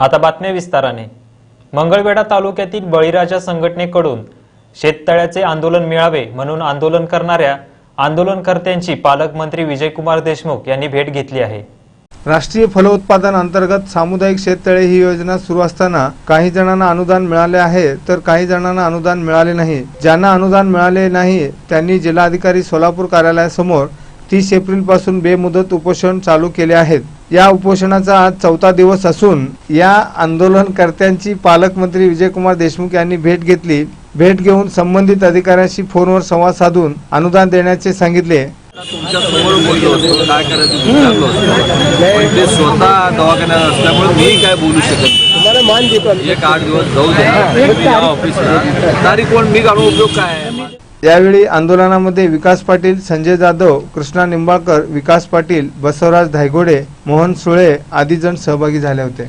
आता बातम्या विस्ताराने. मंगळवेढा तालुक्यातील बळीराजा संघटनेकडून शेततळ्याचे आंदोलन मिळावे म्हणून आंदोलन करणाऱ्या आंदोलनकर्त्यांची पालकमंत्री विजयकुमार देशमुख यांनी भेट घेतली आहे. राष्ट्रीय फलोत्पादन अंतर्गत सामुदायिक शेततळे ही योजना सुरू असताना काही जणांना अनुदान मिळाले आहे तर काही जणांना अनुदान मिळाले नाही. ज्यांना अनुदान मिळाले नाही त्यांनी जिल्हाधिकारी सोलापूर कार्यालयासमोर तीस एप्रिलपासून बेमुदत उपोषण चालू केले आहेत. या उपोषणाचा आज चौथा दिवस असून या आंदोलनकर्त्यांची पालकमंत्री विजयकुमार देशमुख यांनी भेट घेतली. भेट घेऊन संबंधित अधिकाऱ्यांशी फोनवर संवाद साधून अनुदान देण्याचे सांगितले. तुमच्यासमोर बोललो होतो. काय करायचं ते विचारलं होतं. पण ते स्वतः दवाखान्यात असल्यामुळे मी काय बोलू शकत नाही. एक आठ दिवस जाऊ द्या तुम्ही या ऑफिसला तारीख पण मी काढून उपयोग काय आहे? यावेळी आंदोलनामध्ये विकास पाटील संजय जाधव कृष्णा निंबाळकर विकास पाटील बसवराज धायगोडे मोहन सुळे आदी जण सहभागी झाले होते.